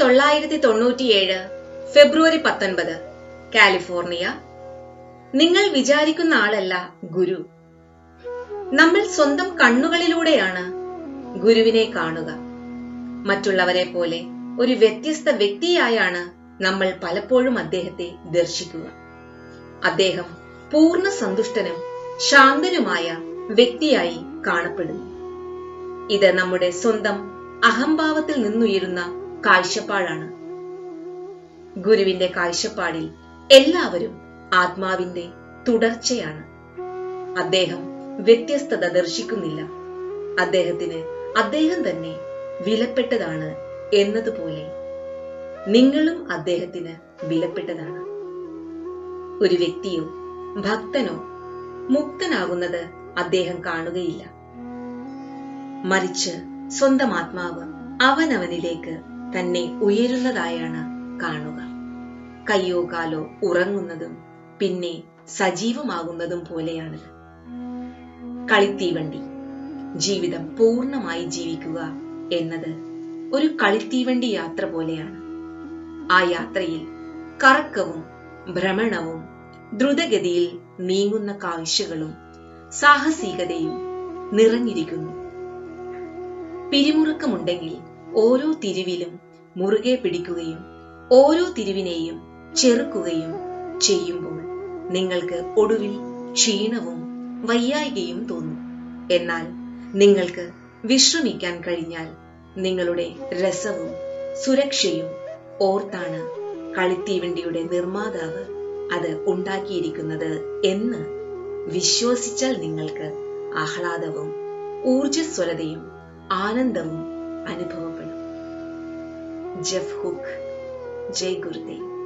തൊള്ളായിരത്തി തൊണ്ണൂറ്റിയേഴ് ഫെബ്രുവരി പത്തൊൻപത് കാലിഫോർണിയ. നിങ്ങൾ വിചാരിക്കുന്ന ആളല്ല ഗുരു. നമ്മൾ സ്വന്തം കണ്ണുകളിലൂടെയാണ് ഗുരുവിനെ കാണുക. മറ്റുള്ളവരെ പോലെ ഒരു വ്യത്യസ്ത വ്യക്തിയായാണ് നമ്മൾ പലപ്പോഴും അദ്ദേഹത്തെ ദർശിക്കുക. അദ്ദേഹം പൂർണ സന്തുഷ്ടനും ശാന്തനുമായ വ്യക്തിയായി കാണപ്പെടുന്നു. ഇത് നമ്മുടെ സ്വന്തം അഹംഭാവത്തിൽ നിന്നുയരുന്ന കാഴ്ചപ്പാടാണ്. ഗുരുവിന്റെ കാഴ്ചപ്പാടിൽ എല്ലാവരും ആത്മാവിന്റെ തുടർച്ചയാണ്. അദ്ദേഹം വ്യത്യസ്തത ദർശിക്കുന്നില്ല. അദ്ദേഹത്തിന് അദ്ദേഹം തന്നെ വിലപ്പെട്ടതാണ് എന്നതുപോലെ നിങ്ങളും അദ്ദേഹത്തിന് വിലപ്പെട്ടതാണ്. ഒരു വ്യക്തിയോ ഭക്തനോ മുക്തനാകുന്നത് അദ്ദേഹം കാണുകയില്ല. മറിച്ച് സ്വന്തം ആത്മാവ് അവനവനിലേക്ക് തന്നെ ഉയരുന്നതായാണ് കാണുക. കയ്യോ കാലോ ഉറങ്ങുന്നതും പിന്നെ സജീവമാകുന്നതും പോലെയാണ്. കളിത്തീവണ്ടി. ജീവിതം പൂർണമായി ജീവിക്കുക എന്നത് ഒരു കളിത്തീവണ്ടി യാത്ര പോലെയാണ്. ആ യാത്രയിൽ കറക്കവും ഭ്രമണവും ദ്രുതഗതിയിൽ നീങ്ങുന്ന കാഴ്ചകളും സാഹസികതയും നിറഞ്ഞിരിക്കുന്നു. പിരിമുറുക്കമുണ്ടെങ്കിൽ ഓരോ തിരിവിലും മുറുകെ പിടിക്കുകയും ഓരോ തിരിവിനെയും ചെറുക്കുകയും ചെയ്യുമ്പോൾ നിങ്ങൾക്ക് ഒടുവിൽ ക്ഷീണവും വയ്യായികയും തോന്നും. എന്നാൽ നിങ്ങൾക്ക് വിശ്രമിക്കാൻ കഴിഞ്ഞാൽ നിങ്ങളുടെ രസവും സുരക്ഷയും ഓർത്താണ് കളിത്തീവണ്ടിയുടെ നിർമ്മാതാവ് അത് ഉണ്ടാക്കിയിരിക്കുന്നത് എന്ന് വിശ്വസിച്ചാൽ നിങ്ങൾക്ക് ആഹ്ലാദവും ഊർജസ്വലതയും ആനന്ദവും അനുഭവപ്പെടും. Jeff Hook Jai Gurudev.